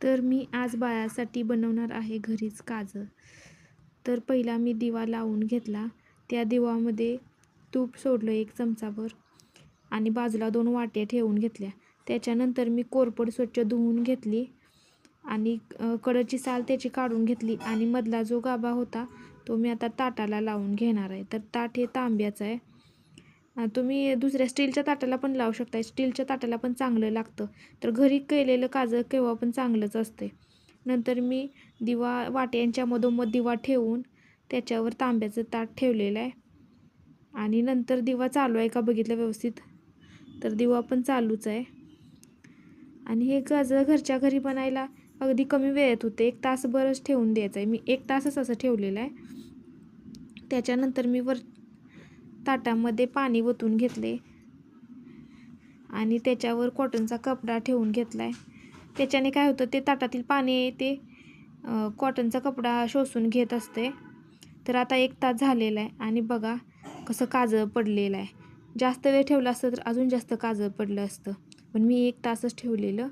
तर मी आज बाळासाठी बनवणार आहे घरीच काजं तर पहिला मी दिवा लावून घेतला. त्या दिवामध्ये तूप सोडलं एक चमचाभर आणि बाजूला दोन वाट्या ठेवून घेतल्या. त्याच्यानंतर मी कोरपड स्वच्छ धुवून घेतली आणि कडची साल त्याची काढून घेतली आणि मधला जो गाभा होता तो मी आता ताटाला लावून घेणार आहे. तर ताट हे तांब्याचं आहे. तुम्ही दुसऱ्या स्टीलच्या ताटाला पण लावू शकता स्टीलच्या ताटाला पण चांगलं लागतं. तर घरी केलेलं काजं केव्हा पण चांगलंच असते नंतर मी दिवा वाट्यांच्या मधोमध दिवा ठेवून त्याच्यावर तांब्याचं ताट ठेवलेलं आहे. आणि नंतर दिवा चालू आहे का बघितलं व्यवस्थित? तर दिवा पण चालूच आहे. आणि हे गाजर घरच्या घरी बनायला अगदी कमी वेळेत होते. एक तासभरच ठेवून द्यायचं आहे. मी एक तासच असं ठेवलेलं आहे. त्याच्यानंतर मी वर ताटामध्ये पाणी ओतून घेतले. आणि त्याच्यावर कॉटनचा कपडा ठेवून घेतला आहे त्याच्याने काय होतं ते ताटातील पाणी ते कॉटनचा कपडा शोषून घेत असते. तर आता एक तास झालेला आहे आणि बघा कसं काजळ पडलेलं आहे. जास्त वेळ ठेवलं असतं तर अजून जास्त काजळ पडलं असतं. पण मी एक तासच ठेवलेलं.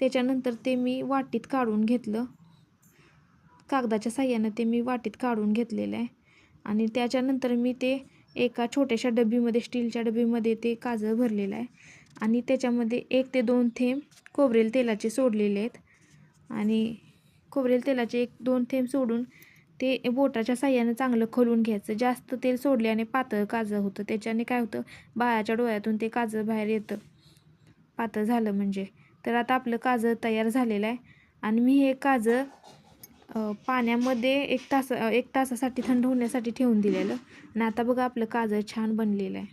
त्याच्यानंतर ते मी वाटीत काढून घेतलं. कागदाच्या साह्यानं ते मी वाटीत काढून घेतलेलं आहे. आणि त्याच्यानंतर मी ते एका छोट्याशा डबीमध्ये स्टीलच्या डबीमध्ये ते काजळ भरलेलं आहे. आणि त्याच्यामध्ये एक ते दोन थेंब खोबरेल तेलाचे सोडलेले आहेत. आणि खोबरेल तेलाचे एक दोन थेंब सोडून ते बोटाच्या साह्यानं चांगलं खोलून घ्यायचं. जास्त तेल सोडल्याने पातळ काजळ होतं. त्याच्याने काय होतं? बाळाच्या डोळ्यातून ते काजळ बाहेर येतं. पातळ झालं म्हणजे. तर आता आपलं काजळ तयार झालेलं आहे. आणि मी हे काजळ पाण्यामध्ये एक तास एक तासासाठी थंड होण्यासाठी ठेवून दिलेलं. आणि आता बघा आपलं काजळ छान बनलेलं आहे.